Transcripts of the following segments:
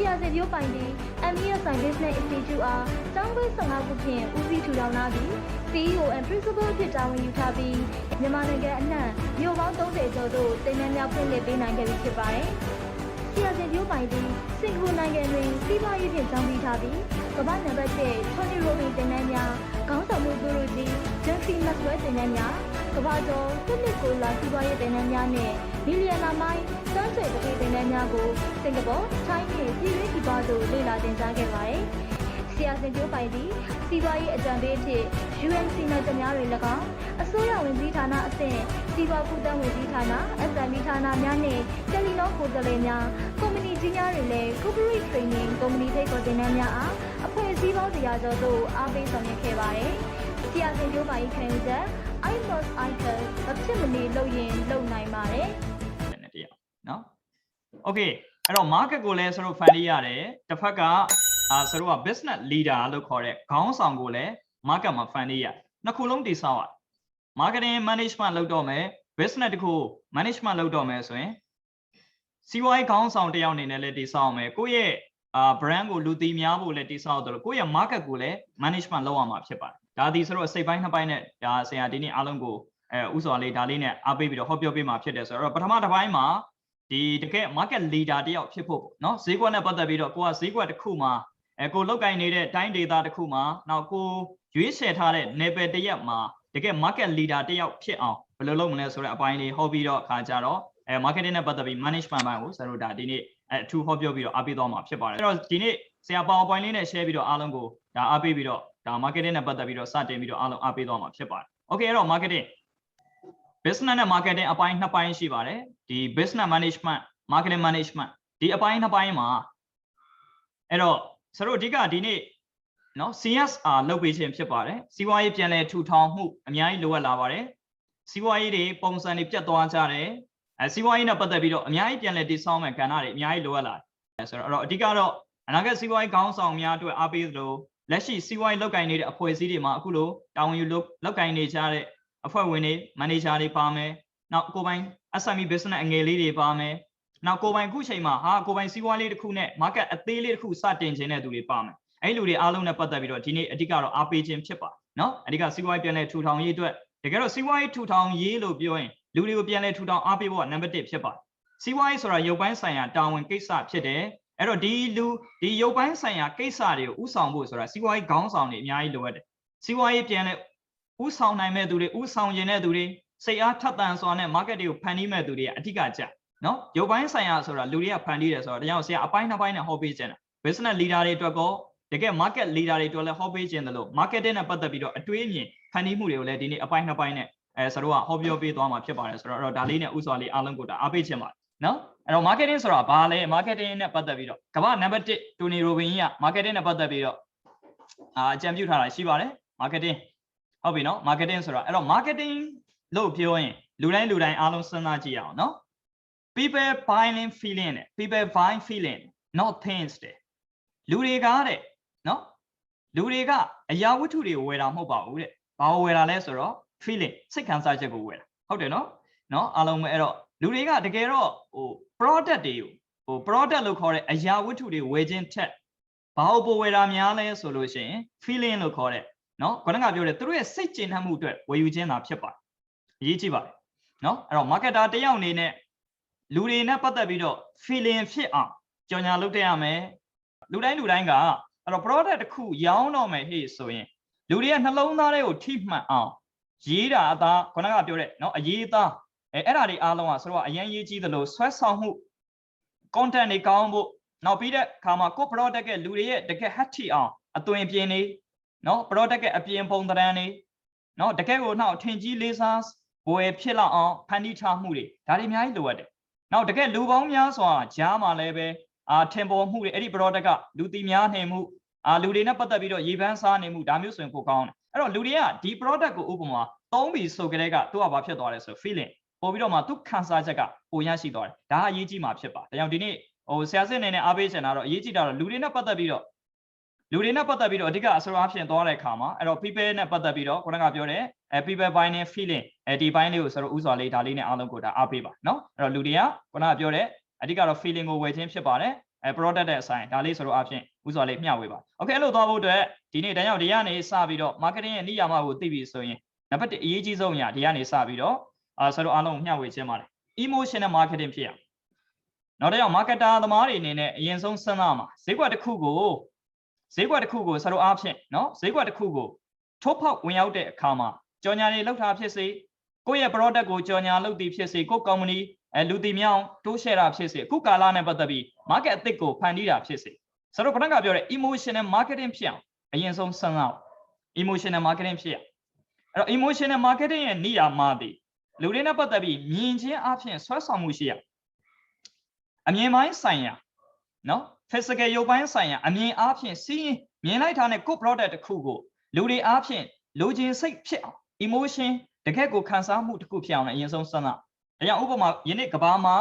ဆီယာစင်ပြိုးပိုင်ပြီး MESI Business Institute အားကျောင်းခွဲ15ခုဖြင့်ဦးစီးထူထောင်လာပြီး CEO and Principal အဖြစ်တာဝန်ယူထားပြီးမြန်မာနိုင်ငံအနှံ့မြို့ပေါင်း30ကျော်သို့တင်နန်းများဖွင့်လှစ်ပေးနိုင်ခဲ့ပြီဖြစ်ပါတယ်။ ဆီယာစင်ပြိုးပိုင်ပြီးစင်ကာပူနိုင်ငံတွင်စီးပွားရေးဖြင့်ကျောင်းပြီးထားပြီးကမ္ဘာနံပါတ်1 Tony Robbins တင်နန်းများခေါင်းဆောင်မှုသူတို့ကြီး Jeffrey Maxwell တင်နန်းများကမ္ဘာကျော်တစ်နှစ်ကိုလာစီးပွားရေးတင်နန်းများနဲ့မီလီယံနာမိုင်းစမ်းဆွေတတိတင်နန်းများကိုစင်ကာပူ၊ထိုင်းနဲ့ပြည်တွင်းပြည်ပသို့လေ့လာသင်ကြားခဲ့ပါတယ်။ ဆရာစင်ပြိုးပိုင်သည်စီးပွားရေးအကြံပေးအဖြစ် UNC နဲ့တများတွင်၎င်းအစိုးရဝန်ကြီးဌာနအဆင့်စီးပွားကူးသန်းဝန်ကြီးဌာန SME ဌာနများနှင့်တယ်လီနောကိုယ်စားလှယ်များကုမ္ပဏီကြီးများတွင်လည်း corporate training ကုမ္ပဏီထိပ်ကိုတင်နန်းများအားအဖွဲ့အစည်းပေါင်းတရာကျော်သို့အားပေးဆောင်ရွက်ခဲ့ပါသည်ဆရာစင်ပြိုးပိုင်ခံယူချက် I must icon အဖြစ်မနေလုပ်ရင်လုပ်နိုင်ပါတယ်။တရားနော်။ Okay အဲ့တော့ market ကိုလည်းစရုပ်ဖန်လေးရတယ်။တစ်ဖက်က အာဆရာတို့က business leader လို့ခေါ်တဲ့ခေါင်းဆောင်ကိုလည်း market မှာ fund ရနှစ်ခုလုံးတည်ဆောက်ရ marketing management လုပ်တော့မယ် business တခု management လုပ်တော့မယ်ဆိုရင်စီးပွားရေးခေါင်းဆောင်တစ်ယောက်အနေနဲ့လည်းတည်ဆောက်အောင်မယ်ကိုယ့်ရဲ့အာ brand ကိုလူသိများဖို့လည်းတည်ဆောက်တော့လို့ကိုယ့်ရဲ့ market ကိုလည်း management လုပ်ရမှာဖြစ်ပါတယ်ဒါဒီဆိုတော့စိတ်ပိုင်းနှစ်ပိုင်းနဲ့ဒါဆရာဒီနေ့အားလုံးကိုအဲဥစွာလေးဒါလေးနဲ့အားပေးပြီးတော့ဟောပြောပေးမှာဖြစ်တယ်ဆိုတော့ပထမတစ်ပိုင်းမှာဒီတကယ် market leader တယောက်ဖြစ်ဖို့ပေါ့နော်ဈေးကွက်နဲ့ပတ်သက်ပြီးတော့ကိုကဈေးကွက်တစ်ခုမှာ အဲကိုလောက်ကင်နေတဲ့တိုင်းဒေသတစ်ခုမှာနောက်ကိုရွေးချယ်ထားတဲ့ level တစ်ရက်မှာတကယ် market leader တယောက်ဖြစ်အောင်ဘယ်လိုလုပ်မလဲဆိုတဲ့အပိုင်းလေးဟောပြီးတော့အခါကြတော့အဲ marketing နဲ့ပတ်သက်ပြီး management ဘိုင်းကိုဆရာတို့ဒါဒီနေ့အဲအထူးဟောပြောပြီးတော့အားပေးသွားမှာဖြစ်ပါတယ်အဲ့တော့ဒီနေ့ဆရာ PowerPoint လေးနဲ့ share ပြီးတော့အားလုံးကိုဒါအားပေးပြီးတော့ဒါ marketing နဲ့ပတ်သက်ပြီးတော့စတင်ပြီးတော့အားလုံးအားပေးသွားမှာဖြစ်ပါတယ် okay အဲ့တော့ marketing business နဲ့ marketing အပိုင်းနှစ်ပိုင်းရှိပါတယ်ဒီ business management marketing management ဒီအပိုင်းနှစ်ပိုင်းမှာအဲ့တော့ ဆရာတို့အဓိကဒီနေ့နော် CSR လုပ်ပေးခြင်းဖြစ်ပါတယ်စီးပွားရေးပြန်လည်ထူထောင်မှုအများကြီးလိုအပ်လာပါတယ်စီးပွားရေးတွေပုံစံတွေပြတ်သွားကြတယ်အဲစီးပွားရေးနဲ့ပတ်သက်ပြီးတော့အများကြီးပြန်လည်တည်ဆောက်မဲ့ကဏ္ဍတွေအများကြီးလိုအပ်လာတယ်ဆိုတော့အဲ့တော့အဓိကတော့အနာဂတ်စီးပွားရေးခေါင်းဆောင်များအတွက်အားပေးသလိုလက်ရှိစီးပွားရေးလုပ်ကိုင်နေတဲ့အဖွဲ့အစည်းတွေမှာအခုလိုတာဝန်ယူလုပ်လုပ်ကိုင်နေကြတဲ့အဖွဲ့ဝင်တွေမန်နေဂျာတွေပါမယ်နောက်ကိုယ်ပိုင် SME business အငယ်လေးတွေပါမယ် နောက်ကိုယ်ပိုင်အခုချိန်မှာဟာကိုယ်ပိုင်စီးပွားလေးတစ်ခုနဲ့ market အသေးလေးတစ်ခုစတင်ခြင်းတဲ့သူတွေပါမယ်အဲ့လူတွေအားလုံးနဲ့ပတ်သက်ပြီးတော့ဒီနေ့အဓိကတော့အားပေးခြင်းဖြစ်ပါနော်အဓိကစီးပွားရေးပြန်လဲထူထောင်ရေးအတွက်တကယ်တော့စီးပွားရေးထူထောင်ရေးလို့ပြောရင်လူတွေကိုပြန်လဲထူထောင်အားပေးဖို့ကနံပါတ်1ဖြစ်ပါစီးပွားရေးဆိုတာရုပ်ပိုင်းဆိုင်ရာတာဝန်ကိစ္စဖြစ်တယ်အဲ့တော့ဒီလူဒီရုပ်ပိုင်းဆိုင်ရာကိစ္စတွေကိုဥဆောင်ဖို့ဆိုတာစီးပွားရေးခေါင်းဆောင်တွေအများကြီးလိုအပ်တယ်စီးပွားရေးပြန်လဲဥဆောင်နိုင်မဲ့သူတွေဥဆောင်ကျင်တဲ့သူတွေစိတ်အားထက်သန်စွာနဲ့ market တွေကိုဖန်တီးမဲ့သူတွေကအဓိကကြ နော်ရုပ်ပိုင်းဆိုင်ရာဆိုတာလူတွေကဖန်တီးတယ်ဆိုတော့တရားဆရာအပိုင်းနှစ်ပိုင်းနဲ့ဟောပေးခြင်းတာ business leader တွေအတွက်ကောတကယ် market leader တွေအတွက်လည်းဟောပေးခြင်းတယ်လို့ marketing နဲ့ပတ်သက်ပြီးတော့အတွေးအမြင်ဖန်တီးမှုတွေကိုလည်းဒီနေ့အပိုင်းနှစ်ပိုင်းနဲ့အဲဆရာတို့ကဟောပြောပေးသွားမှာဖြစ်ပါတယ်ဆိုတော့အဲ့တော့ဒါလေးနဲ့ဥစွာလေးအားလုံးကိုဒါအားပေးခြင်းပါတယ်နော်အဲ့တော့ marketing ဆိုတာဘာလဲ marketing နဲ့ပတ်သက်ပြီးတော့ကမ္ဘာနံပါတ်1တိုနီရိုဘင်ကြီးက marketing နဲ့ပတ်သက်ပြီးတော့အာအကြံပြုထားတာရှိပါတယ် marketing ဟုတ်ပြီနော် marketing ဆိုတာအဲ့တော့ marketing လို့ပြောရင်လူတိုင်းလူတိုင်းအားလုံးစဉ်းစားကြည့်ရအောင်နော် people buying feeling တဲ့ people buying feeling not things တဲ့လူတွေကတဲ့နော်လူတွေကအရာဝတ္ထုတွေကိုဝယ်တာမဟုတ်ပါဘူးတဲ့ဘာကိုဝယ်တာလဲဆိုတော့ feeling စိတ်ခံစားချက်ကိုဝယ်တာဟုတ်တယ်နော်နော်အားလုံးပဲအဲ့တော့လူတွေကတကယ်တော့ဟို product တွေကိုဟို product လို့ခေါ်တဲ့အရာဝတ္ထုတွေဝယ်ခြင်းထက်ဘာကိုပိုဝယ်တာများလဲဆိုလို့ရှိရင် feeling လို့ခေါ်တဲ့နော်ခေါင်းကပြောတယ်သူတို့ရဲ့စိတ်ကျဉ်နှံ့မှုအတွက်ဝယ်ယူခြင်းသာဖြစ်ပါတယ်အရေးကြီးပါတယ်နော်အဲ့တော့ marketer တယောက်အနေနဲ့ လူတွေနဲ့ပတ်သက်ပြီးတော့ feeling ဖြစ်အောင်ကြော်ညာလုပ်တတ်ရမယ်လူတိုင်းလူတိုင်းကအဲ့တော့ product တစ်ခုရောင်းတော့မယ်ဟေ့ဆိုရင်လူတွေရဲ့နှလုံးသားတွေကိုထိမှန်အောင်ရေးတာအသားခုနကပြောတဲ့နော်အရေးသားအဲအဲ့ဒါတွေအားလုံးကဆိုတော့အရင်ရေးကြီးသလိုဆွဲဆောင်မှု content တွေကောင်းဖို့နောက်ပြီးတဲ့အခါမှာကို product ကလူတွေရဲ့တကယ် happy အောင်အသွင်ပြင်နေနော် product ကအပြင်ပုံသဏ္ဍာန်နေနော်တကယ်ကိုနောက်ထင်ကြီးလေးစားဘွယ်ဖြစ်လောက်အောင်ဖန်တီးထားမှုတွေဒါတွေအများကြီးလိုအပ်တယ် နောက်တကယ်လူပေါင်းများစွာကြားမှာလည်းပဲအာထင်ပေါ်မှုတွေအဲ့ဒီ product ကလူတီများနေမှုအာလူတွေနဲ့ပတ်သက်ပြီးတော့ရေပန်းစားနေမှုဒါမျိုးဆိုရင်ပိုကောင်းတယ်အဲ့တော့လူတွေကဒီ product ကိုဥပမာသုံးပြီးဆိုကြတဲ့ကသူကဘာဖြစ်သွားလဲဆို feeling ပို့ပြီးတော့မှသူခံစားချက်ကပိုရရှိသွားတယ်ဒါအရေးကြီးမှာဖြစ်ပါဒါကြောင့်ဒီနေ့ဟိုဆရာစစ်အနေနဲ့အားပေးချင်တာတော့အရေးကြီးတာတော့လူတွေနဲ့ပတ်သက်ပြီးတော့ လူတွေနဲ့ပတ်သက်ပြီးတော့အဓိကအစရာဖြစ်သွားတဲ့အခါမှာအဲ့တော့ people နဲ့ပတ်သက်ပြီးတော့ခုနကပြောတဲ့အဲ people buying and feeling အဲဒီဘိုင်းလေးကိုဆိုတော့ဥစွာလေးဒါလေးနဲ့အားလုံးကိုဒါအားပေးပါเนาะအဲ့တော့လူတွေကခုနကပြောတဲ့အဓိကတော့ feeling ကိုဝယ်ခြင်းဖြစ်ပါတယ် အဲ product တဲ့အဆိုင်ဒါလေးဆိုတော့အဖြစ်ဥစွာလေးမျှဝေပါ။ Okay အဲ့လိုသွားဖို့အတွက်ဒီနေ့တန်းရောက်ဒီကနေစပြီးတော့ marketing ရဲ့နိယာမကိုသိပြီဆိုရင်နံပါတ်1အရေးကြီးဆုံးညာဒီကနေစပြီးတော့အာဆိုတော့အားလုံးမျှဝေခြင်းပါတယ် emotional marketing ဖြစ်ရနောက်တစ်ယောက် marketer သမားတွေအနေနဲ့အရင်ဆုံးစဉ်းစားမှာဈေးကွက်တစ်ခုကို ဈေးကွက်တစ်ခုကိုဆရာတို့အားဖြင့်နော်ဈေးကွက်တစ်ခုကိုထုတ်ဖောက်ဝင်ရောက်တဲ့အခါမှာကြော်ညာတွေလောက်တာဖြစ်စေကိုယ့်ရဲ့ product ကိုကြော်ညာလုပ်သည်ဖြစ်စေကိုယ့် company အဲလူတီမြောင်တိုးရှယ်တာဖြစ်စေအခုကာလနဲ့ပတ်သက်ပြီး market အသစ်ကိုဖန်တီးတာဖြစ်စေဆရာတို့ခဏကပြောတဲ့ emotional marketing ဖြစ်အောင်အရင်ဆုံးစဉ်းစား emotional marketing ဖြစ်အောင်အဲ့တော့ emotional marketing ရဲ့နေရာမှာဒီလူတွေနဲ့ပတ်သက်ပြီးမြင်ချင်းအဖြစ်ဆွဲဆောင်မှုရှိရအမြင်ပိုင်းဆိုင်ရာနော် physical ရုပ်ပိုင်းဆိုင်ရာအမြင်အဖြစ်စီးရင်မြင်လိုက်တာနဲ့ကို product တစ်ခုကိုလူတွေအဖြစ်လူချင်းစိတ်ဖြစ်အောင် emotion တကယ့်ကိုခံစားမှုတစ်ခုဖြစ်အောင်လည်းအရင်ဆုံးစဉ်းစားဒါကြောင့်ဥပမာယနေ့ကဘာမှာ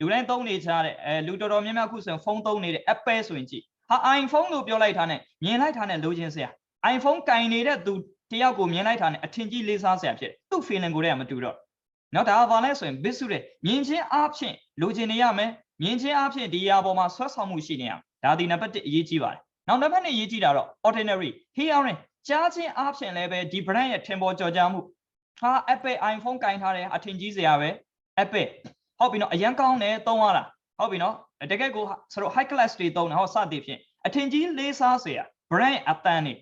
လူတိုင်းသုံးနေကြတဲ့အဲလူတော်တော်များများခုဆိုရင်ဖုန်းသုံးနေတဲ့ Apple ဆိုရင်ကြည့်ဟာ iPhone လို့ပြောလိုက်တာနဲ့မြင်လိုက်တာနဲ့လိုချင်စရာ iPhone ကင်နေတဲ့သူတယောက်ကိုမြင်လိုက်တာနဲ့အထင်ကြီးလေးစားစရာဖြစ်တယ်သူ့ feeling ကိုတည်းကမတူတော့နော်ဒါကဘာလဲဆိုရင် bit စုတဲ့မြင်ချင်းအားဖြင့်လိုချင်နေရမယ် မြင်ချင်းအားဖြင့်ဒီအရာပေါ်မှာဆွဲဆောင်မှုရှိနေရဒါဒီနံပါတ်1အရေးကြီးပါတယ်နောက်နံပါတ်2အရေးကြီးတာတော့ ordinary hearing ကြားချင်းအားဖြင့်လည်းပဲဒီ brand ရဲ့ထင်ပေါ်ကျော်ကြားမှုဟာ Apple iPhone ကင်ထားတယ်အထင်ကြီးစရာပဲ Apple ဟုတ်ပြီနော်အရန်ကောင်းတယ်သုံးရတာဟုတ်ပြီနော်တကယ်ကိုဆိုတော့ high class တွေသုံးတယ်ဟောစသည်ဖြင့်အထင်ကြီးလေးစားစရာ brand အတန်းနေ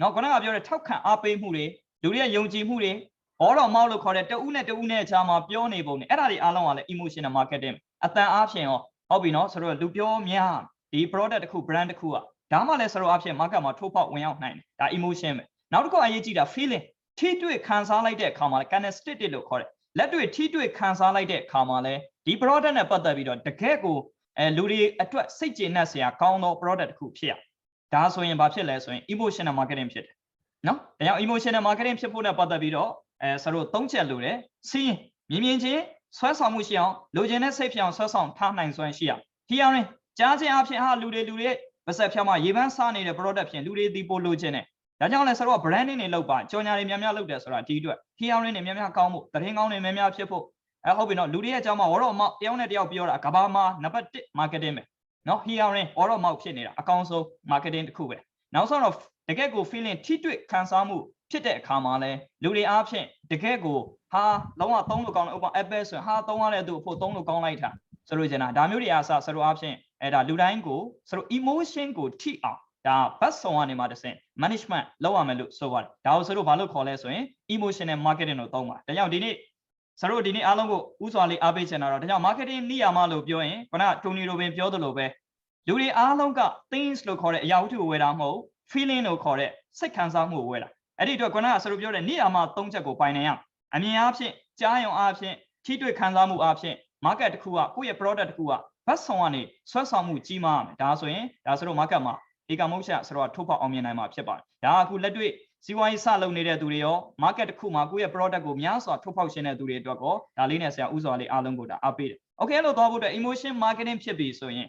နော်ခုနကပြောတဲ့ထောက်ခံအားပေးမှုတွေလူတွေရဲ့ယုံကြည်မှုတွေ ဘောတော်မောက်လို့ခေါ်တဲ့တဦးနဲ့တဦးနဲ့အခြားမှာပြောနေပုံနဲ့အဲ့ဒါတွေအားလုံးကလည်း emotional marketing အတန်အားဖြင့်ရောဟုတ်ပြီနော်ဆိုတော့လူပြောများဒီ product တစ်ခု brand တစ်ခုကဒါမှလည်းဆိုတော့အဖြစ် market မှာထိုးပေါက်ဝင်ရောက်နိုင်တယ်ဒါ emotion ပဲနောက်တစ်ခုအရေးကြီးတာ feeling ထိတွေ့ခံစားလိုက်တဲ့အခါမှာလည်း kinesthetic လို့ခေါ်တယ်လက်တွေ့ထိတွေ့ခံစားလိုက်တဲ့အခါမှာလည်းဒီ product နဲ့ပတ်သက်ပြီးတော့တကယ့်ကိုအဲလူတွေအတွက်စိတ်ကျေနပ်စရာကောင်းသော product တစ်ခုဖြစ်ရဒါဆိုရင်ဘာဖြစ်လဲဆိုရင် emotional marketing ဖြစ်တယ်နော်ဒါကြောင့် emotional marketing ဖြစ်ဖို့နဲ့ပတ်သက်ပြီးတော့ အဲဆရာတို့သုံးချက်လို့တယ်စီးမြင်မြင်ချင်းဆွဲဆောင်မှုရှိအောင်လူချင်းနဲ့စိတ်ဖြစ်အောင်ဆွဲဆောင်ထားနိုင်စွမ်းရှိအောင် hearing ကြားခြင်းအဖြစ်ဟာလူတွေလူတွေပါဆက်ဖြောင်းမှာရေပန်းစားနေတဲ့ product ဖြင့်လူတွေဒီပို့လိုချင်တယ်ဒါကြောင့်လဲဆရာတို့က branding တွေလုပ်ပါကြော်ညာတွေများများလုပ်တယ်ဆိုတာဒီအတွက် hearing တွေများများကောင်းဖို့သတင်းကောင်းတွေများများဖြစ်ဖို့အဲဟုတ်ပြီနော်လူတွေရဲ့အကြောင်းမှာဝရော့မောက်တယောက်နဲ့တယောက်ပြောတာကဘာမှာနံပါတ်1 marketing ပဲနော် hearing ဝရော့မောက်ဖြစ်နေတာအကောင်းဆုံး marketing တစ်ခုပဲနောက်ဆုံးတော့ တကယ့်ကို feeling ထိတွေ့ခံစားမှုဖြစ်တဲ့အခါမှာလဲလူတွေအားဖြင့်တကယ့်ကိုဟာလုံးဝသုံးလို့ကောင်းတယ်ဥပမာ Apple ဆိုရင်ဟာသုံးရတဲ့သူအဖို့သုံးလို့ကောင်းလိုက်တာဆိုလို့ကျင်တာဒါမျိုးတွေအားစဆရာအားဖြင့်အဲဒါလူတိုင်းကိုဆရာ emotion ကိုထိအောင်ဒါဘတ်ဆောင်ကနေမှတစ်ဆင့် management လုပ်ရမယ်လို့ဆိုပါတယ်ဒါကိုဆိုတော့ဘာလို့ခေါ်လဲဆိုရင် emotional marketing လို့သုံးပါဒါကြောင့်ဒီနေ့ဆရာတို့ဒီနေ့အားလုံးကိုဥစွာလေးအားပေးချင်တာတော့ဒါကြောင့် marketing နိယာမလို့ပြောရင်ခုနကတိုနီရိုဘင်ပြောသလိုပဲလူတွေအားလုံးက things လို့ခေါ်တဲ့အရာဝတ္ထုကိုဝယ်တာမဟုတ် feeling လို့ခေါ်တဲ့စိတ်ခံစားမှုကိုဝယ်တာအဲ့ဒီအတွက်ခုနကဆရာတို့ပြောတဲ့နိယာမ၃ချက်ကိုပိုင်နိုင်ရအမြင်အားဖြင့်ကြားရုံအားဖြင့်ထိတွေ့ခံစားမှုအားဖြင့် market တစ်ခုကကိုယ့်ရဲ့ product တစ်ခုကဘတ်ဆောင်ကနေဆွဲဆောင်မှုကြီးမားရမယ်ဒါဆိုရင်ဒါဆိုတော့ market မှာဧကမုတ်ရှဆိုတော့ထုတ်ဖောက်အောင်မြင်နိုင်မှာဖြစ်ပါတယ်ဒါကအခုလက်တွေ့စီးပွားရေးစလုပ်နေတဲ့သူတွေရော market တစ်ခုမှာကိုယ့်ရဲ့ product ကိုများစွာထုတ်ဖောက်ရှင်တဲ့သူတွေအတွက်ကောဒါလေးနဲ့ဆရာဥစွာလေးအားလုံးကိုဒါအားပေးတယ် okay အဲ့လိုသွားဖို့အတွက် emotion marketing ဖြစ်ပြီဆိုရင်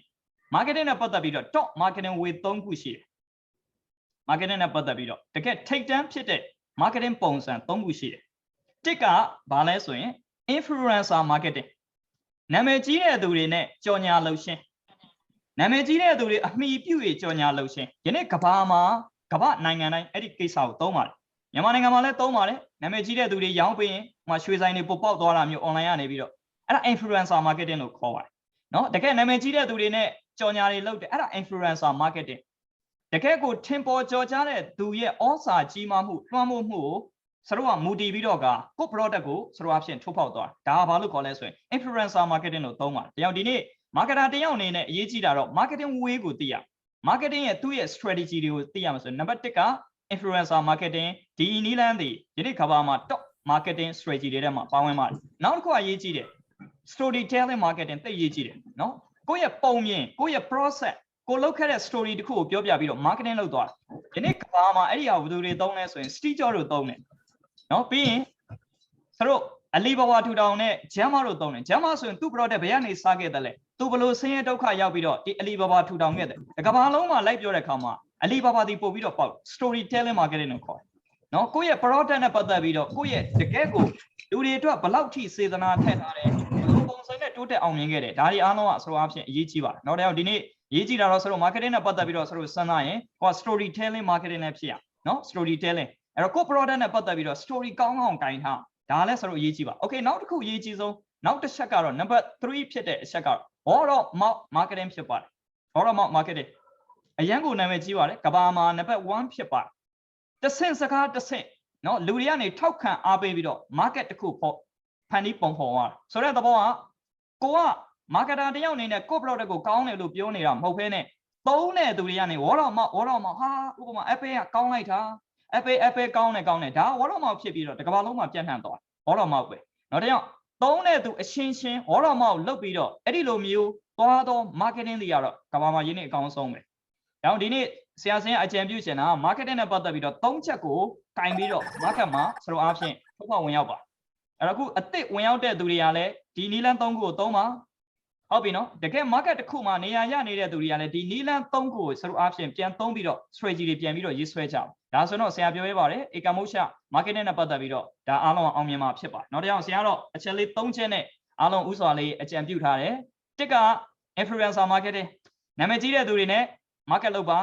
marketing နဲ့ပတ်သက်ပြီးတော့ top marketing way 3ခုရှိတယ် marketing နဲ့ပတ်သက်ပြီးတော့တကယ်ထိတ်တန်းဖြစ်တဲ့ marketing ပုံစံ3ခုရှိတယ်တစ်ကဘာလဲဆိုရင် influencer marketing နာမည်ကြီးတဲ့သူတွေနဲ့ကြော်ညာလှုပ်ရှင်နာမည်ကြီးတဲ့သူတွေအမိပြုတ်ကြော်ညာလှုပ်ရှင်ယနေ့ကဘာမှာကဘာနိုင်ငံတိုင်းအဲ့ဒီကိစ္စကိုသုံးပါတယ်မြန်မာနိုင်ငံမှာလည်းသုံးပါတယ်နာမည်ကြီးတဲ့သူတွေရောင်းပေးရင်ဟိုရွှေဆိုင်တွေပုတ်ပေါက်သွားတာမျိုး online ကနေပြီးတော့အဲ့ဒါ influencer marketing လို့ခေါ်ပါတယ်နော်တကယ်နာမည်ကြီးတဲ့သူတွေနဲ့ကြော်ညာတွေလုပ်တယ်အဲ့ဒါ influencer marketing တကယ်ကိုထင်ပေါ်ကြော်ကြားတဲ့သူရဲ့ဩစာကြီးမားမှုလွှမ်းမိုးမှုကိုစတော့ကမူတည်ပြီးတော့ကကို product ကိုစတော့အဖြစ်ထုတ်ဖောက်သွားဒါကဘာလို့ခေါ်လဲဆိုရင် influencer marketing လို့သုံးပါတယ်။တရားဒီနေ့ marketer တယောက်အနေနဲ့အရေးကြီးတာတော့ marketing way ကိုသိရ marketing ရဲ့သူ့ရဲ့ strategy တွေကိုသိရမှာဆိုရင် number 1က influencer marketing ဒီနီးလန်းတွေဒီနေ့ကဘာမှာ top marketing strategy တွေထဲမှာပါဝင်ပါတယ်။နောက်တစ်ခုအရေးကြီးတယ် storytelling marketing သိရေးကြီးတယ်နော်။ကိုယ့်ရဲ့ပုံမြင်ကိုယ့်ရဲ့ process ကိုလောက်ခဲ့တဲ့ story တခုကိုပြောပြပြီးတော့ marketing လုပ်သွားတယ်။ဒီနေ့ကဘာမှာအဲ့ဒီဟာဘယ်သူတွေသုံးလဲဆိုရင် Steve Jobs တို့သုံးတယ်။နော်ပြီးရင်သူတို့အလီဘာဘာထူထောင်နဲ့ဂျမ်မာတို့သုံးတယ်။ဂျမ်မာဆိုရင်သူ့ product ဘယ်ကနေစခဲ့တယ်လဲ။သူဘလို့ဆင်းရဲဒုက္ခရောက်ပြီးတော့ဒီအလီဘာဘာထူထောင်ခဲ့တယ်။ကဘာလုံးမှာလိုက်ပြောတဲ့အခါမှာအလီဘာဘာဒီပို့ပြီးတော့ပေါက် storytelling marketing လို့ခေါ်တယ်။နော်ကိုယ့်ရဲ့ product နဲ့ပတ်သက်ပြီးတော့ကိုယ့်ရဲ့တကယ်ကိုလူတွေအတွက်ဘလောက်ထိစေတနာထည့်ထားတယ်။ဘယ်လိုပုံစံနဲ့တိုးတက်အောင်မြင်ခဲ့တယ်။ဒါတွေအားလုံးကဆိုတော့အဖြစ်အရေးကြီးပါတယ်။နောက်တစ်ယောက်ဒီနေ့ ရေးကြည့်တာတော့ဆိုတော့ marketing နဲ့ပတ်သက်ပြီးတော့ဆိုတော့စဉ်းစားရင်ဟို story telling marketing နဲ့ဖြစ်ရနော် story telling အဲ့တော့ကို product နဲ့ပတ်သက်ပြီးတော့ story ကောင်းကောင်းကင်ထားဒါလည်းဆိုတော့အရေးကြီးပါ okay နောက်တစ်ခုအရေးကြီးဆုံးနောက်တစ်ချက်ကတော့ number 3ဖြစ်တဲ့အချက်ကတော့ word of mouth marketing ဖြစ်ပါတယ် word of mouth marketing အရန်ကိုနာမည်ကြီးပါတယ်ကဘာမှာ number 1ဖြစ်ပါတယ်တစ်ဆင့်စကားတစ်ဆင့်နော်လူတွေကနေထောက်ခံအားပေးပြီးတော့ market တစ်ခုဖို့ဖန်တီးပုံဖော်သွားတယ်ဆိုတဲ့သဘောကကိုက marketer တယောက်အနေနဲ့ကို product ကိုကောင်းတယ်လို့ပြောနေတာမဟုတ်ဘဲနဲ့သုံးတဲ့သူတွေကနေ word of mouth word of mouth ဟာဥပမာ Apple ကကောင်းလိုက်တာ Apple Apple ကောင်းတယ်ကောင်းတယ်ဒါ word of mouth ဖြစ်ပြီးတော့တစ်ကမ္ဘာလုံးမှာပြန့်နှံ့သွား word of mouth ပဲနောက်တစ်ယောက်သုံးတဲ့သူအရှင်းရှင်း word of mouth လုပ်ပြီးတော့အဲ့ဒီလိုမျိုးသွားတော့ marketing တွေကတော့ကမ္ဘာမှာရင်းနေအကောင်းဆုံးပဲ။ဒါကြောင့်ဒီနေ့ဆရာစင်းအကြံပြုချင်တာ marketing နဲ့ပတ်သက်ပြီးတော့သုံးချက်ကိုကင်ပြီးတော့ market မှာစလိုအားဖြင့်ထုတ်ဖောက်ဝင်ရောက်ပါ။အဲ့တော့အခုအစ်စ်ဝင်ရောက်တဲ့သူတွေကလည်းဒီနီလန်းသုံးခုကိုသုံးပါ ဟုတ်ပြီနော်တကယ် market တစ်ခုမှာနေရာရနေတဲ့သူတွေကလည်းဒီနီလန်းသုံးခုကိုစလိုအားဖြင့်ပြန်သုံးပြီးတော့ strategy တွေပြန်ပြီးတော့ရေးဆွဲကြအောင်ဒါဆိုတော့ဆရာပြောရဲပါတယ်ဧကမုတ်ချ marketing နဲ့ပတ်သက်ပြီးတော့ဒါအားလုံးအောင်မြင်မှာဖြစ်ပါတယ်နောက်တစ်ယောက်ဆရာကတော့အချက်လေး၃ချက်နဲ့အားလုံးဥစွာလေးအကြံပြုထားတယ်တစ်က influencer marketing နာမည်ကြီးတဲ့သူတွေနဲ့ market လုပ်ပါ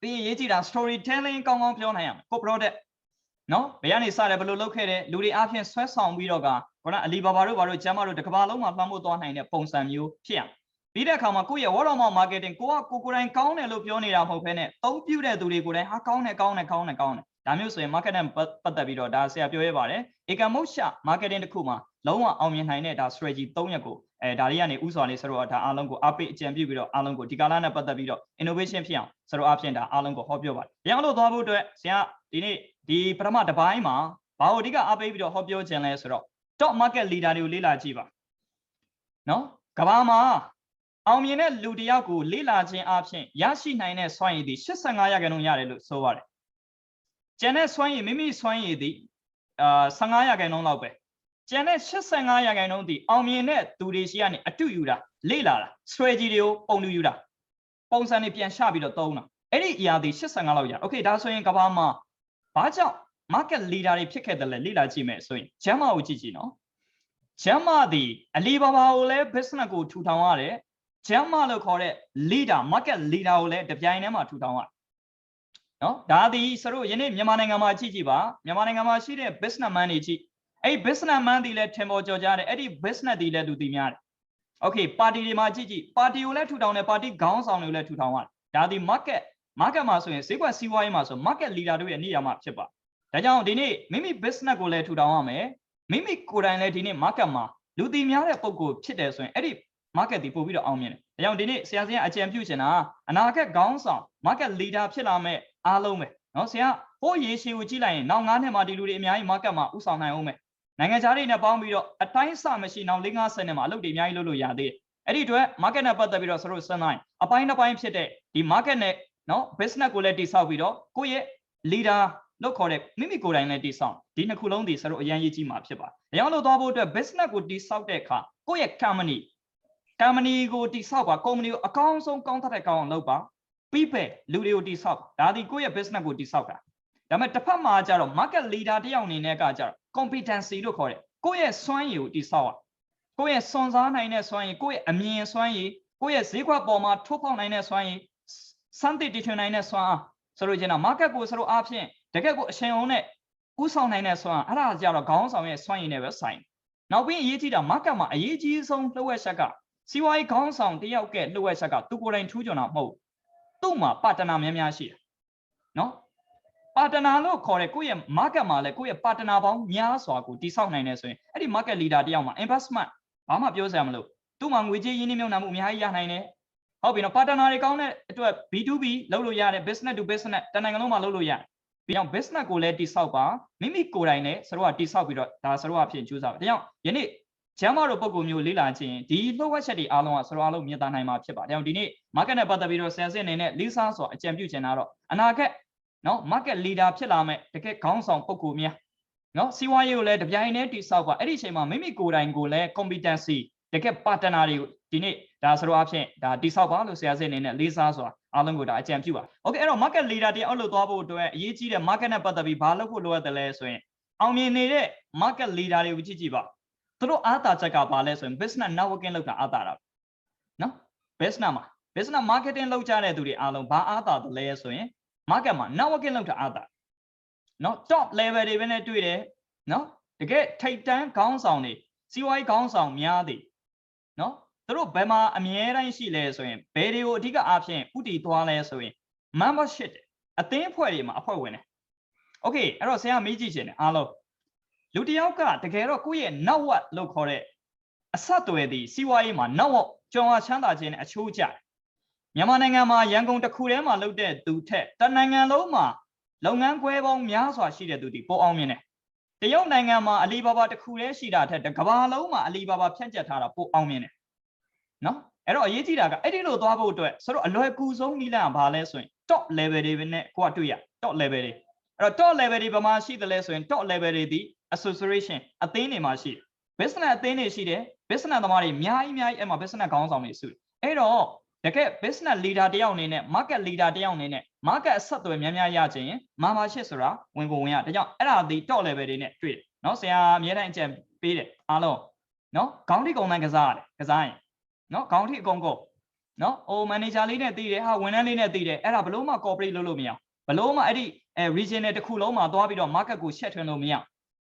ပြီးရင်ရေးကြည့်တာ story telling ကောင်းကောင်းပြောနိုင်ရမယ်ကို product နော်ဘယ်ကနေစတယ်ဘယ်လိုလုပ်ခဲ့တယ်လူတွေအားဖြင့်ဆွဲဆောင်ပြီးတော့ကခေါင်းအလီဘာဘာတို့ဘာတို့ကျမ်းမတို့တစ်ကမ္ဘာလုံးမှာလွှမ်းမိုးသွားနိုင်တဲ့ပုံစံမျိုးဖြစ်ရမယ်ပြီးတဲ့အခါမှာကိုယ့်ရဲ့ word of mouth marketing ကိုကကိုကိုယ်တိုင်ကောင်းတယ်လို့ပြောနေတာမဟုတ်ဘဲနဲ့သုံးပြတဲ့သူတွေကိုယ်တိုင်ဟာကောင်းတယ်ကောင်းတယ်ကောင်းတယ်ကောင်းတယ်ဒါမျိုးဆိုရင် market နဲ့ပတ်သက်ပြီးတော့ဒါဆရာပြောရပါတယ်ဧကမုတ်ရှ marketing တစ်ခုမှာလုံးဝအောင်မြင်နိုင်တဲ့ဒါ strategy ၃ရက်ကိုအဲဒါတွေကနေဥစွာလေးဆိုတော့ဒါအားလုံးကိုအပိအကြံပြုပြီးတော့အားလုံးကိုဒီကာလနဲ့ပတ်သက်ပြီးတော့ innovation ဖြစ်အောင်ဆိုတော့အပြင်ဒါအားလုံးကိုဟောပြောပါတယ်။ရအောင်လို့သွားဖို့အတွက်ဆရာဒီနေ့ ဒီပထမတစ်ပိုင်းမှာဘာလို့အဓိကအပိပြီးတော့ဟောပြောခြင်းလဲဆိုတော့ top market leader တွေကိုလေ့လာကြည့်ပါ။နော်ကဘာမှာအောင်မြင်တဲ့လူတစ်ယောက်ကိုလေ့လာခြင်းအပြင်ရရှိနိုင်တဲ့စွမ်းရည်သည်85ရာခိုင်နှုန်းရတယ်လို့ဆိုပါတယ်။ကျန်တဲ့စွမ်းရည်မိမိစွမ်းရည်သည်အာ15ရာခိုင်နှုန်းလောက်ပဲ။ကျန်တဲ့85ရာခိုင်နှုန်းသည်အောင်မြင်တဲ့သူတွေရှိကနေအတူယူတာလေ့လာတာ strategy တွေကိုပုံတူယူတာပုံစံတွေပြန်ရှပြီးတော့သုံးတာအဲ့ဒီအရာသည်85လောက်ရ။ Okay ဒါဆိုရင်ကဘာမှာ ဘာကြောင့် market leader တွေဖြစ်ခဲ့တယ်လဲလေ့လာကြည့်မယ်ဆိုရင်ဂျမ်မာကိုကြည့်ကြည့်နော်။ဂျမ်မာသည်အလီဘာဘာကိုလည်း business ကိုထူထောင်ရတယ်။ဂျမ်မာလို့ခေါ်တဲ့ leader market leader ကိုလည်းတပြိုင်တည်းမှာထူထောင်ရတယ်။နော်ဒါသည်စတို့ယနေ့မြန်မာနိုင်ငံမှာကြည့်ကြည့်ပါမြန်မာနိုင်ငံမှာရှိတဲ့ businessman တွေကြည့်အဲ့ businessman တွေလည်းထင်ပေါ်ကျော်ကြတယ်အဲ့ဒီ business တွေလည်းသူသိများတယ်။ Okay ပါတီတွေမှာကြည့်ကြည့်ပါတီကိုလည်းထူထောင်တယ်ပါတီခေါင်းဆောင်တွေကိုလည်းထူထောင်ရတယ်။ဒါသည် market market မှာဆိုရင်ဈေးကွက်စီးပွားရေးမှာဆို market leader တို့ရဲ့နေရာမှာဖြစ်ပါဒါကြောင့်ဒီနေ့မိမိ business ကိုလည်းထူထောင်ရမယ်မိမိကိုယ်တိုင်လည်းဒီနေ့ market မှာလူသိများတဲ့ပုံကိုဖြစ်တယ်ဆိုရင်အဲ့ဒီ market ဒီပို့ပြီးတော့အောင်မြင်တယ်ဒါကြောင့်ဒီနေ့ဆရာဆရာအကြံပြုချင်တာအနာဂတ်ခေါင်းဆောင် market leader ဖြစ်လာမဲ့အားလုံးပဲနော်ဆရာဟိုရေရှည်ကိုကြည့်လိုက်ရင်နောက်9နှစ်မှာဒီလူတွေအများကြီး market မှာဥဆောင်နိုင်အောင်မယ်နိုင်ငံခြားတွေနဲ့ပေါင်းပြီးတော့အတိုင်းအဆမရှိနောက်၄၅ဆယ်နှစ်မှာအလုပ်တွေအများကြီးလုပ်လို့ရသေးတယ်အဲ့ဒီအတွက် market နဲ့ပတ်သက်ပြီးတော့ဆရာတို့စဉ်းစားရင်အပိုင်းတစ်ပိုင်းဖြစ်တဲ့ဒီ market နဲ့ နော် business ကိုလည်းတိဆောက်ပြီးတော့ကိုယ့်ရဲ့ leader လို့ခေါ်တဲ့မိမိကိုယ်တိုင်လည်းတိဆောက်ဒီနှစ်ခုလုံးဒီစလို့အရင်ရေးကြည့်မှာဖြစ်ပါ။အရင်လို့သွားဖို့အတွက် business ကိုတိဆောက်တဲ့အခါကိုယ့်ရဲ့ company company ကိုတိဆောက်ပါ company ကိုအကောင်းဆုံးကောင်းတဲ့ကောင်းအောင်လုပ်ပါပြီးပဲလူတွေကိုတိဆောက်ဒါဒီကိုယ့်ရဲ့ business ကိုတိဆောက်တာဒါပေမဲ့တစ်ဖက်မှာကျတော့ market leader တယောက်အနေနဲ့ကကျတော့ competency လို့ခေါ်တယ်ကိုယ့်ရဲ့စွမ်းရည်ကိုတိဆောက်ရကိုယ့်ရဲ့စွန်စားနိုင်တဲ့စွမ်းရည်ကိုယ့်ရဲ့အမြင်စွမ်းရည်ကိုယ့်ရဲ့ဈေးကွက်ပေါ်မှာထိုးဖောက်နိုင်တဲ့စွမ်းရည် စမ်းသစ်တည်ထွင်နိုင်တဲ့စွမ်းအားဆိုလို့ကျင်တော့ market ကိုဆိုလို့အားဖြင့်တကယ့်ကိုအရှင်အောင်နဲ့ဥဆောင်နိုင်တဲ့စွမ်းအားအဲ့ဒါကြတော့ခေါင်းဆောင်ရဲ့စွမ်းရည်နဲ့ပဲဆိုင်နောက်ပြီးအရေးကြီးတာ market မှာအရေးကြီးဆုံးလှုပ်ဝက်ချက်ကစီးပွားရေးခေါင်းဆောင်တယောက်ကလှုပ်ဝက်ချက်ကသူကိုယ်တိုင်ထူးချွန်တာမဟုတ်သူ့မှာပါတနာများများရှိတယ်နော်ပါတနာလို့ခေါ်တဲ့ကိုယ့်ရဲ့ market မှာလည်းကိုယ့်ရဲ့ပါတနာပေါင်းများစွာကိုတိဆောက်နိုင်နေဆိုရင်အဲ့ဒီ market leader တယောက်မှာ investment ဘာမှပြောစရာမလိုသူ့မှာငွေကြေးရင်းနှီးမြှုပ်နှံမှုအများကြီးရနိုင်တယ် ဟုတ်ပြီနော်ပါတနာတွေကောင်းတဲ့အတွက် B2B လုပ်လို့ရတယ် business to business တနိုင်ငံလုံးမှာလုပ်လို့ရတယ်ပြီးတော့ business ကိုလည်းတိဆောက်ပါမိမိကိုယ်တိုင်လည်းစတော့တိဆောက်ပြီးတော့ဒါစတော့အဖြစ်ကျူးစားပါဒါကြောင့်ယနေ့ကျမ်းမာတို့ပုံကူမျိုးလေးလာခြင်းဒီလှုပ်ဝက်ချက်တွေအားလုံးကစတော့အလုံးမြင်သာနိုင်မှာဖြစ်ပါဒါကြောင့်ဒီနေ့ market နဲ့ပတ်သက်ပြီးတော့ဆယ်စစ်အနေနဲ့လေးစားစွာအကြံပြုချင်တာတော့အနာဂတ်နော် market leader ဖြစ်လာမဲ့တကယ်ခေါင်းဆောင်ပုံကူများနော်စီးပွားရေးကိုလည်းတပြိုင်တည်းတိဆောက်ပါအဲ့ဒီအချိန်မှာမိမိကိုယ်တိုင်ကိုလည်း competency တကယ် partner တွေကိုဒီနေ့ဒါဆိုတော့အဖြစ်ဒါတိဆောက်ပါလို့ဆရာစစ်အနေနဲ့လေးစားစွာအားလုံးကိုဒါအကြံပြုပါ။ Okay အဲ့တော့ market leader တယောက်လို့သွားဖို့အတွက်အရေးကြီးတဲ့ market နဲ့ပတ်သက်ပြီးဘာလုပ်ဖို့လိုအပ်တယ်လဲဆိုရင်အောင်မြင်နေတဲ့ market leader တွေကိုကြည့်ကြည့်ပါ။သူတို့အားသာချက်ကဘာလဲဆိုရင် business networking လုပ်တာအားသာတာ။နော် business မှာ business marketing လုပ်ကြတဲ့သူတွေအားလုံးဘာအားသာတယ်လဲဆိုရင် market မှာ networking လုပ်တာအားသာ။နော် top level တွေပဲနဲ့တွေ့တယ်။နော်တကယ်ထိပ်တန်းခေါင်းဆောင်တွေစီးပွားရေးခေါင်းဆောင်များတွေ နော်သူတို့ဘယ်မှာအမြဲတမ်းရှိလဲဆိုရင်ဘယ်တွေကိုအဓိကအားဖြင့်ဥတီသွားလဲဆိုရင် membership အသင်းအဖွဲ့တွေမှာအဖွဲ့ဝင်တယ် okay အဲ့တော့ဆရာမေးကြည့်ရှင်တယ်အားလုံးလူတယောက်ကတကယ်တော့ကိုယ့်ရဲ့ network လို့ခေါ်တဲ့အဆက်အသွယ်ဒီစီးပွားရေးမှာ network ကြုံရချမ်းသာခြင်းနဲ့အချိုးကျမြန်မာနိုင်ငံမှာရန်ကုန်တစ်ခုထဲမှာလုပ်တဲ့သူထက်တနိုင်ငံလုံးမှာလုပ်ငန်းခွဲပေါင်းများစွာရှိတဲ့သူဒီပိုအောင်မြင်တယ် တရုတ်နိုင်ငံမှာအလီဘာဘာတစ်ခုတည်းရှိတာထက်တစ်ကမ္ဘာလုံးမှာအလီဘာဘာဖြန့်ကျက်ထားတာပိုအောင်မြင်တယ်နော်အဲ့တော့အရေးကြီးတာကအဲ့ဒီလိုသွားဖို့အတွက်ဆိုတော့အလွယ်ကူဆုံးနည်းလမ်းကဘာလဲဆိုရင် top level တွေပဲနဲ့ကိုကတွေ့ရ top level တွေအဲ့တော့ top level တွေဘာမှရှိတယ်လဲဆိုရင် top level တွေဒီ association အသင်းတွေမှာရှိတယ် business အသင်းတွေရှိတယ် business သမားတွေအများကြီးအများကြီးအဲ့မှာ business ခေါင်းဆောင်တွေစုတယ်အဲ့တော့တကယ် business leader တယောက်အနေနဲ့ market leader တယောက်အနေနဲ့ market အဆက်အသွယ်များများရခြင်းမာမာရှစ်ဆိုတာဝင်ကိုဝင်ရဒါကြောင့်အဲ့ဒါဒီ top level တွေနဲ့တွေ့တယ်နော်ဆရာအများတိုင်းအကြံပေးတယ်အားလုံးနော်ခေါင်းထိကုန်တိုင်းကစားရတယ်ကစားရင်နော်ခေါင်းထိအကုန်ကုန်နော်ဟို manager လေးနဲ့တည်တယ်ဟာဝန်ထမ်းလေးနဲ့တည်တယ်အဲ့ဒါဘလို့မှ corporate လုပ်လို့မရဘလို့မှအဲ့ဒီအဲ regional တစ်ခုလုံးမှာသွားပြီးတော့ market ကို share ထွင်လို့မရ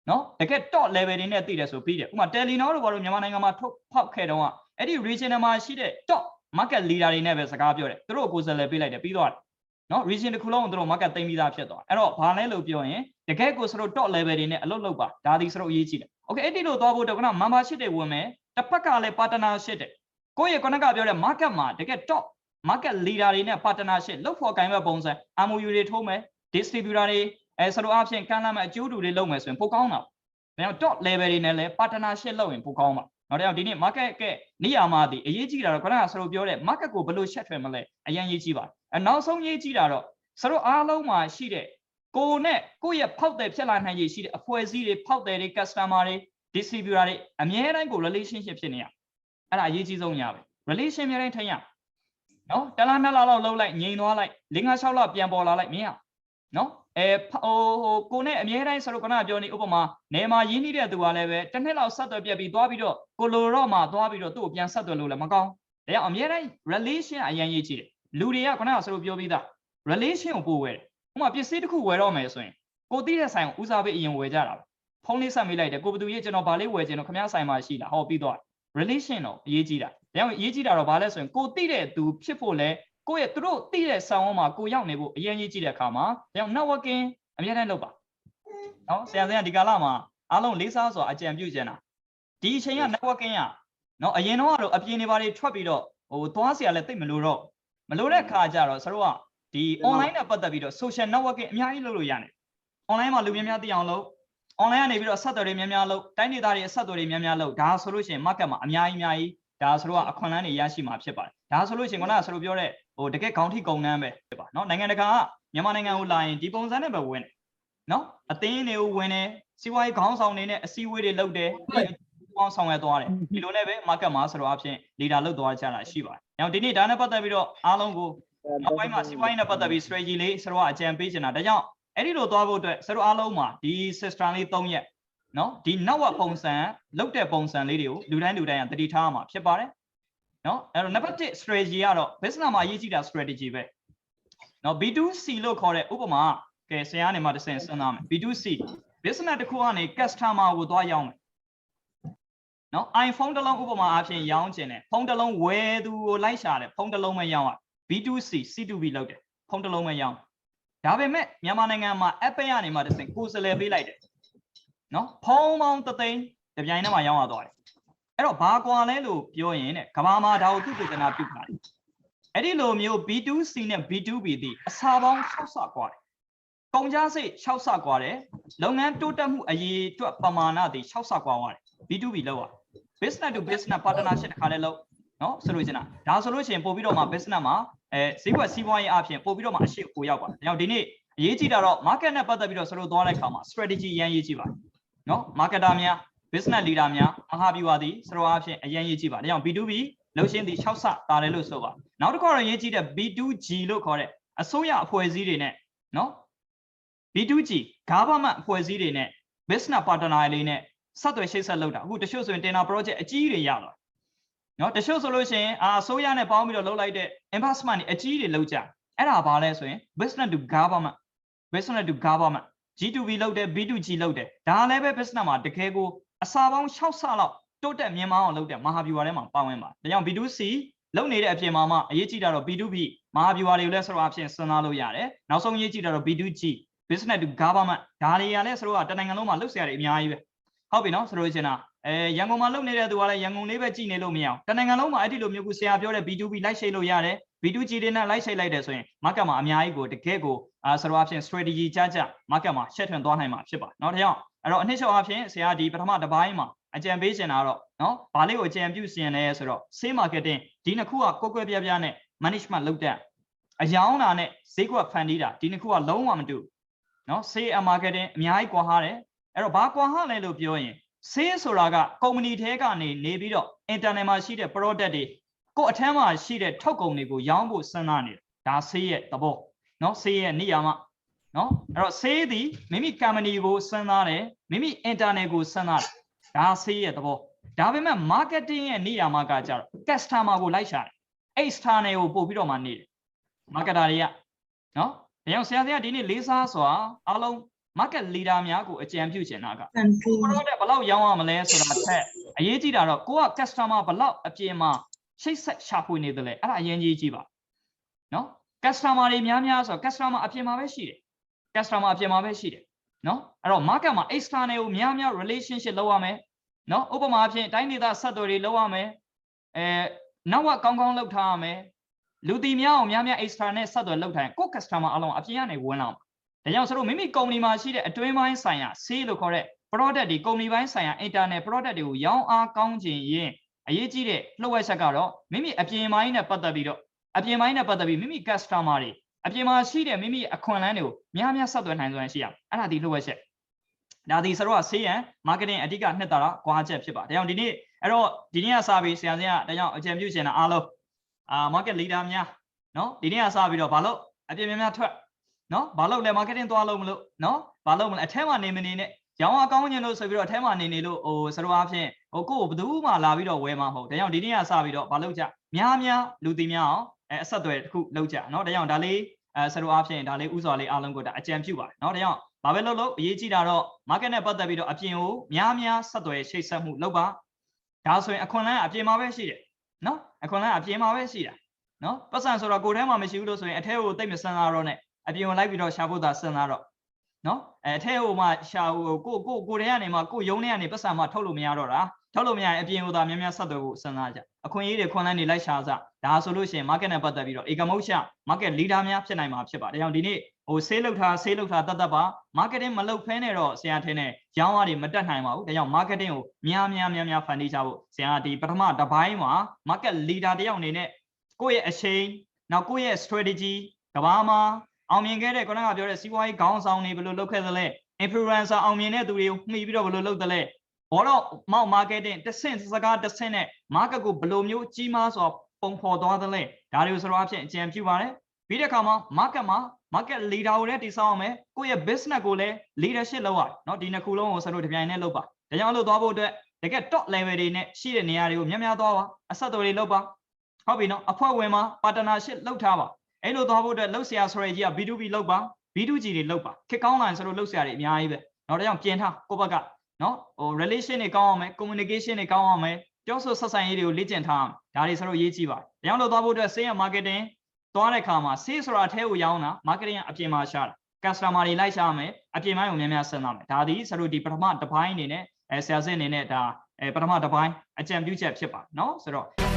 နော်တကယ် top level တွေနဲ့တည်တယ်ဆိုပြီးတယ်ဥပမာ Telenor တို့ဘာလို့မြန်မာနိုင်ငံမှာထုတ်ဖောက်ခဲ့တော့ကအဲ့ဒီ regional မှာရှိတဲ့ top market leader တွေနဲ့ပဲစကားပြောတယ်သူတို့ကိုယ်စားလှယ်ပေးလိုက်တယ်ပြီးတော့ နော် region တစ်ခုလုံးကိုသူတို့ market သိမ်းပြီးသားဖြစ်သွားအဲ့တော့ဘာလဲလို့ပြောရင်တကယ်ကိုစတို့ top level တွေနဲ့အလုပ်လုပ်ပါဒါဒီစတို့အရေးကြီးတယ် okay အဲ့ဒီလိုသွားဖို့တော့ကန membership တွေဝင်မယ်တစ်ဖက်ကလည်း partnership တွေကိုယ့်ရဲ့ခုနကပြောတဲ့ market မှာတကယ် top market leader တွေနဲ့ partnership လုပ်ဖို့ကိုင်ဘက်ပုံစံ MOU တွေထိုးမယ် distributor တွေအဲစတို့အဖြစ်ကမ်းလှမ်းမဲ့အကျိုးတူတွေလုပ်မယ်ဆိုရင်ပိုကောင်းတာပေါ့ဒါကြောင့် top level တွေနဲ့လည်း partnership လုပ်ရင်ပိုကောင်းပါနောက်တစ်ယောက်ဒီနေ့ market ကနေရာမှာဒီအရေးကြီးတာတော့ခုနကဆရာတို့ပြောတဲ့ market ကိုဘယ်လို share ထွင်မလဲအရင်ရေးကြီးပါ အနောက်ဆုံးရေးကြီးတာတော့ဆရာတို့အားလုံးမှာရှိတဲ့ကိုနဲ့ကိုယ့်ရဲ့ဖောက်တယ်ဖြစ်လာနိုင်ရည်ရှိတဲ့အဖွဲ့အစည်းတွေဖောက်တယ်တွေ customer တွေ distributor တွေအမြဲတမ်းကို relationship ဖြစ်နေရအဲ့ဒါအရေးကြီးဆုံးညာပဲ relation အများတိုင်းထိုင်ရနော်တလားနှစ်လားလောက်လှုပ်လိုက်ငြိမ်သွားလိုက်၄၅၆လပြန်ပေါ်လာလိုက်မင်းရနော်အဲဟိုဟိုကိုနဲ့အမြဲတမ်းဆရာတို့ကနပြောနေဥပမာနေမှာရင်းနှီးတဲ့သူကလည်းပဲတစ်နှစ်လောက်ဆက်သွယ်ပြက်ပြီးသွားပြီးတော့ကိုလိုတော့မှသွားပြီးတော့သူ့ကိုပြန်ဆက်သွယ်လို့လည်းမကောင်းဒါကြောင့်အမြဲတမ်း relation အရင်ရေးကြည့်တယ် လူတွေကခုနကဆိုလိုပြောပြီးသား relation ကိုပို့ဝယ်တယ်ဥပမာပစ္စည်းတစ်ခုဝယ်တော့မယ်ဆိုရင်ကိုသိတဲ့ဆိုင်ကိုဦးစားပေးအရင်ဝယ်ကြတာပဲဖုန်းလေးဆက်မေးလိုက်တယ်ကိုဘသူရဲ့ကျွန်တော်ဗာလေးဝယ်ခြင်းတော့ခမရဆိုင်မှာရှိတာဟောပြီးတော့ relation တော့အရေးကြီးတာဒါကြောင့်အရေးကြီးတာတော့ဗာလဲဆိုရင်ကိုသိတဲ့သူဖြစ်ဖို့လဲကိုရဲ့သူတို့သိတဲ့ဆောင်ဝန်းမှာကိုရောက်နေဖို့အရင်ကြီးကြည့်တဲ့အခါမှာဒါကြောင့် networking အများတိုင်းလုပ်ပါနော်ဆရာဆရာဒီကာလမှာအားလုံးလေးစားစွာအကြံပြုချင်တာဒီအချိန်က networking ကနော်အရင်တော့ကတော့အပြင်တွေဘာတွေထွက်ပြီးတော့ဟိုသွားဆရာလည်းသိမလို့တော့ မလို့တဲ့ခါကျတော့ဆရာတို့ကဒီ online နဲ့ပတ်သက်ပြီးတော့ social networking အများကြီးလုပ်လို့ရတယ် online မှာလူများများသိအောင်လုပ် online ကနေပြီးတော့ဆက်သွယ်တွေများများလုပ်တိုင်းဒေသတွေဆက်သွယ်တွေများများလုပ်ဒါဆိုလို့ရှိရင် market မှာအများကြီးအများကြီးဒါဆိုတော့အခွင့်အလမ်းတွေရရှိမှာဖြစ်ပါတယ်ဒါဆိုလို့ရှိရင်ခုနကဆိုလို့ပြောတဲ့ဟိုတကယ်ခေါင်းထိကုန်နှမ်းပဲဖြစ်ပါเนาะနိုင်ငံတကာကမြန်မာနိုင်ငံကိုလာရင်ဒီပုံစံနဲ့ပဲဝင်တယ်เนาะအသင်းတွေကိုဝင်တယ်စီးပွားရေးခေါင်းဆောင်တွေနဲ့အစည်းအဝေးတွေလုပ်တယ် ပေါင်းဆောင်ရွက်သွားတယ်ဒီလိုနဲ့ပဲ market မှာဆိုတော့အဖြစ် leader လုပ်သွားကြတာရှိပါတယ်။နောက်ဒီနေ့ဒါနဲ့ပတ်သက်ပြီးတော့အားလုံးကိုနောက်ပိုင်းမှာစီးပွားရေးနဲ့ပတ်သက်ပြီး strategy လေးဆိုတော့အကြံပေးချင်တာဒါကြောင့်အဲ့ဒီလိုသွားဖို့အတွက်ဆိုတော့အားလုံးမှာဒီ system လေး၃ရက်နော်ဒီ network ပုံစံလုတ်တဲ့ပုံစံလေးတွေကိုလူတိုင်းလူတိုင်းကတတိထားမှာဖြစ်ပါတယ်နော်အဲ့တော့ number 1 strategy ကတော့ business မှာအရေးကြီးတာ strategy ပဲနော် B2C လို့ခေါ်တဲ့ဥပမာကဲဆရာနေမှာတစ်ဆင့်စဉ်းစားမယ် B2C business တစ်ခုကနေ customer ကိုသွားရောင်းမယ် နော် iPhone တစ်လုံးဥပမာအဖြစ်ရောင်းခြင်းတယ်ဖုန်းတစ်လုံးဝယ်သူကိုလိုက်ရှာတယ်ဖုန်းတစ်လုံးပဲရောင်းရ B2C C2B လောက်တယ်ဖုန်းတစ်လုံးပဲရောင်းဒါပေမဲ့မြန်မာနိုင်ငံမှာ Apple ကနေမှတစ်ဆင့်ကိုယ်စလဲပေးလိုက်တယ်နော်ဖုန်းပေါင်းတစ်သိန်းတပြိုင်တည်းမှာရောင်းရသွားတယ်အဲ့တော့ဘာကွာလဲလို့ပြောရင်တဲ့ကဘာမှာဒါကိုသူတည်တနာပြုထားတယ်အဲ့ဒီလိုမျိုး B2C နဲ့ B2B ဒီအစာပေါင်း6ဆကွာတယ်ကုန်ကြစိတ်6ဆကွာတယ်လုပ်ငန်းတိုးတက်မှုအရေးအတွက်ပမာဏဒီ6ဆကွာသွားတယ် B2B လောက်ရ business to business partnership တစ်ခါလဲလောက်နော်ဆိုလို့ချင်တာဒါဆိုလို့ရှိရင်ပို့ပြီးတော့မှ business မှာအဲဈေးကွက်စီးပွားရေးအပြင်ပို့ပြီးတော့မှအရှိကိုရောက်ပါတယ်။ဒါကြောင့်ဒီနေ့အရေးကြီးတာတော့ market နဲ့ပတ်သက်ပြီးတော့ဆိုလို့သွားတဲ့အခါမှာ strategy ရန်ရေးကြည့်ပါနော် marketer များ business leader များမဟာဗျူဟာသည်ဆိုတော့အဖြစ်အရန်ရေးကြည့်ပါဒါကြောင့် B2B လှုပ်ရှင်းသည်6ဆတာတယ်လို့ဆိုပါနောက်တစ်ခုကတော့ရေးကြည့်တဲ့ B2G လို့ခေါ်တဲ့အစိုးရအဖွဲ့အစည်းတွေနဲ့နော် B2G government အဖွဲ့အစည်းတွေနဲ့ business partner လေးနဲ့ ဆက်သွယ်ချိတ်ဆက်လုပ်တာအခုတချို့ဆိုရင်တင်တာ project အကြီးတွေရလာနော်တချို့ဆိုလို့ရှိရင်အာအစိုးရနဲ့ပေါင်းပြီးတော့လုပ်လိုက်တဲ့ investment တွေအကြီးတွေလုပ်ကြအဲ့ဒါဘာလဲဆိုရင် business to government business to government G2B လုပ်တယ် B2G လုပ်တယ်ဒါလည်းပဲ business မှာတကယ်ကိုအစာပေါင်း6ဆလောက်တိုးတက်မြင်မအောင်လုပ်တယ်မဟာဗျူဟာထဲမှာပါဝင်ပါဒါကြောင့် B2C လုပ်နေတဲ့အပြင်မှာမှအရေးကြီးတာတော့ B2B မဟာဗျူဟာတွေကိုလည်းဆိုတော့အဖြစ်စဉ်းစားလို့ရတယ်နောက်ဆုံးအရေးကြီးတာတော့ B2G business to government ဒါတွေကလည်းဆိုတော့တနိုင်ငံလုံးမှာလုပ်စရာတွေအများကြီးပဲ ဟုတ်ပြီနော်ဆိုလို့ချင်တာအဲရန်ကုန်မှာလုပ်နေတဲ့သူကလည်းရန်ကုန်လေးပဲကြည်နေလို့မရအောင်တနိုင်ငံလုံးမှာအဲ့ဒီလိုမျိုးကိုဆရာပြောတဲ့ B2B လိုက်ရှိလို့ရတယ် B2G တွေနဲ့လိုက်ရှိလိုက်တယ်ဆိုရင် market မှာအများကြီးကိုတကယ်ကိုအာဆိုတော့အဖြစ် strategy ကြကြ market မှာရှက်ထွင်သွားနိုင်မှာဖြစ်ပါเนาะဒါကြောင့်အဲ့တော့အနှစ်ချုပ်အဖြစ်ဆရာဒီပထမတစ်ပိုင်းမှာအကြံပေးရှင်တာတော့เนาะဘာလေးကိုအကြံပြုရှင်လဲဆိုတော့ sales marketing ဒီနှစ်ခုကကိုယ်ကွယ်ပြားပြားနဲ့ management လုပ်တဲ့အယောင်းတာနဲ့ဈေးကွက်ဖန်တီးတာဒီနှစ်ခုကလုံးဝမတူเนาะ sales and marketing အများကြီးကွာဟာတယ် အဲ့တော့ဘာကွာဟာလဲလို့ပြောရင် sales ဆိုတာကကုမ္ပဏီထဲကနေနေပြီးတော့ internet မှာရှိတဲ့ product တွေကိုအထမ်းမှာရှိတဲ့ထုတ်ကုန်တွေကိုရောင်းဖို့စဉ်းစားနေတယ်ဒါ sales ရဲ့သဘောเนาะ sales ရဲ့နေရာမှာနော်အဲ့တော့ sales သည်မိမိ company ကိုစဉ်းစားတယ်မိမိ internet ကိုစဉ်းစားတယ်ဒါ sales ရဲ့သဘောဒါပေမဲ့ marketing ရဲ့နေရာမှာကကြတော့ customer ကိုလိုက်ရှာတယ် external ကိုပို့ပြီးတော့မှနေတယ် marketer တွေကနော်ဒါကြောင့်ဆရာဆရာဒီနေ့လေးစားစွာအားလုံး market leader များကိုအကြံပြုချင်တာက product ဘယ်လောက်ရောင်းရမလဲဆိုတာထက်အရေးကြီးတာတော့ကိုက customer ဘယ်လောက်အပြင်မှာရှိတ်ဆက်ရှာဖွေနေတယ်လဲအဲ့ဒါအရင်ကြီးကြည့်ပါနော် customer တွေများများဆိုတော့ customer အပြင်မှာပဲရှိတယ် customer အပြင်မှာပဲရှိတယ်နော်အဲ့တော့ market မှာ external ကိုများများ relationship လုပ်ရမယ်နော်ဥပမာအဖြစ်တိုင်းဒေသဆက်သွယ်တွေလုပ်ရမယ်အဲနောက်ကကောင်းကောင်းလုပ်ထားရမယ်လူတီများအောင်များများ extra နဲ့ဆက်သွယ်လုပ်ထားရင်ကိုယ့် customer အလုံးအပြင်ကနေဝင်လာမှာ ဒါကြောင့်ဆိုတော့မိမိကုမ္ပဏီမှာရှိတဲ့အတွင်းပိုင်းဆိုင်ရာ sale လို့ခေါ်တဲ့ product တွေကုမ္ပဏီပိုင်းဆိုင်ရာ internet product တွေကိုရောင်းအားကောင်းခြင်းရင်အရေးကြီးတဲ့လှုပ်ဝက်ချက်ကတော့မိမိအပြင်ပိုင်းနဲ့ပတ်သက်ပြီးတော့အပြင်ပိုင်းနဲ့ပတ်သက်ပြီးမိမိ customer တွေအပြင်မှာရှိတဲ့မိမိအခွင့်အလမ်းတွေကိုများများဆက်သွယ်နိုင်စွမ်းရှိရအောင်အဲ့ဒါဒီလှုပ်ဝက်ချက်ဒါဒီဆိုတော့ဆေးရန် marketing အဓိကနှစ်တာတော့ကွာချက်ဖြစ်ပါဒါကြောင့်ဒီနေ့အဲ့တော့ဒီနေ့ကစပြီးဆရာစင်းကဒါကြောင့်အကြံပြုရှင်တာအားလုံးအာ market leader များနော်ဒီနေ့ကစပြီးတော့ဘာလို့အပြင်များများထွက် နော်ဘာလို့လဲ marketing သွားလို့မလို့နော်ဘာလို့မလဲအထက်မှာနေမနေနဲ့ရောင်းအကောင်းညင်လို့ဆိုပြီးတော့အထက်မှာနေနေလို့ဟိုစရောအားဖြင့်ဟိုကိုယ့်ကိုဘယ်သူမှလာပြီးတော့ဝယ်မှာမဟုတ်ဒါကြောင့်ဒီနေ့ကစပြီးတော့ဘာလို့ကြများများလူတီများအောင်အဲအဆက်အသွယ်တစ်ခုလုပ်ကြနော်ဒါကြောင့်ဒါလေးအဲစရောအားဖြင့်ဒါလေးဥစွာလေးအားလုံးကိုဒါအကြံပြုပါတယ်နော်ဒါကြောင့်ဘာပဲလုပ်လို့အရေးကြီးတာတော့ market နဲ့ပတ်သက်ပြီးတော့အပြင်ကိုများများဆက်သွယ်ချိတ်ဆက်မှုလုပ်ပါဒါဆိုရင်အခွန်လန်းအပြင်မှာပဲရှိတယ်နော်အခွန်လန်းအပြင်မှာပဲရှိတာနော်ပတ်စံဆိုတော့ကိုယ်ထဲမှာမရှိဘူးလို့ဆိုရင်အထဲကိုတိတ်မစမ်းတော့နဲ့ အပြင်ကိုလိုက်ပြီးတော့ရှာဖို့သာစဉ်းစားတော့နော်အဲအထဲဟိုမှရှာဟိုကိုကိုကိုထဲကနေမှကိုယုံထဲကနေပတ်စံမှထုတ်လို့မရတော့တာထုတ်လို့မရရင်အပြင်ကိုသာများများဆက်သွယ်ဖို့စဉ်းစားကြအခွင့်အရေးတွေခွန်လန်းတွေလိုက်ရှာစားဒါဆိုလို့ရှိရင် market နဲ့ပတ်သက်ပြီးတော့ ecommerce ရှာ market leader များဖြစ်နိုင်မှာဖြစ်ပါတယ်ဒါကြောင့်ဒီနေ့ဟို sale လုပ်ထား sale လုပ်ထားတတ်တတ်ပါ marketing မလုပ်ဖဲနဲ့တော့ဆရာထင်းနဲ့ရောင်းအားတွေမတက်နိုင်ပါဘူးဒါကြောင့် marketing ကိုများများများများဖန်တီးကြဖို့ဆရာဒီပထမတစ်ပိုင်းမှာ market leader တယောက်အနေနဲ့ကိုယ့်ရဲ့အချိန်နောက်ကိုယ့်ရဲ့ strategy ကဘာမှာ အောင်မြင်ခဲ့တဲ့ခုနကပြောတဲ့စီးပွားရေးခေါင်းဆောင်တွေဘယ်လိုလုပ်ခဲ့သလဲ influencer အောင်မြင်တဲ့သူတွေကိုမှီပြီးတော့ဘယ်လိုလုပ်သလဲဘောတော့မောက် marketing တစ်ဆင့်စကားတစ်ဆင့်နဲ့ market ကိုဘယ်လိုမျိုးကြီးမားစွာပုံဖော်သွားသလဲဒါတွေကိုဆိုတော့အဖြစ်အကြံပြုပါတယ်ပြီးတဲ့အခါမှာ market မှာ market leader ကိုလည်းတည်ဆောက်အောင်မယ်ကိုယ့်ရဲ့ business ကိုလည်း leadership လုပ်ရတယ်เนาะဒီနှစ်ခုလုံးကိုဆက်လို့တပြိုင်တည်းလုပ်ပါဒါကြောင့်အဲ့လိုသွားဖို့အတွက်တကယ် top level တွေနဲ့ရှိတဲ့နေရာတွေကိုများများသွားပါအဆက်အသွယ်တွေလုပ်ပါဟုတ်ပြီနော်အဖွဲ့ဝင်မှာ partnership လုပ်ထားပါ အဲ့လိုသွားဖို့အတွက်လှုပ်ဆရာဆိုရကြီးက B2B လှုပ်ပါ B2G တွေလှုပ်ပါခက်ကောင်းလာရင်ဆိုလို့လှုပ်ဆရာတွေအများကြီးပဲနောက်တစ်ကြောင်ပြင်ထားကိုယ့်ဘက်ကနော်ဟို relation တွေကောင်းအောင်မယ် communication တွေကောင်းအောင်မယ်ပြောဆိုဆက်ဆံရေးတွေကိုလေ့ကျင့်ထားဒါတွေဆိုတော့ရေးကြည့်ပါတယ်။ဒါကြောင့်လို့သွားဖို့အတွက် sales marketing သွားတဲ့အခါမှာ sales ဆိုတာအထဲကိုရောင်းတာ marketing အပြင်မှာရှာတာ customer တွေလိုက်ရှာမယ်အပြင်ပိုင်းကိုများများစဉ်းစားမယ်။ဒါသည်ဆိုတော့ဒီပထမတစ်ပိုင်းအနေနဲ့အဲဆရာစစ်အနေနဲ့ဒါအဲပထမတစ်ပိုင်းအကြံပြုချက်ဖြစ်ပါနော်ဆိုတော့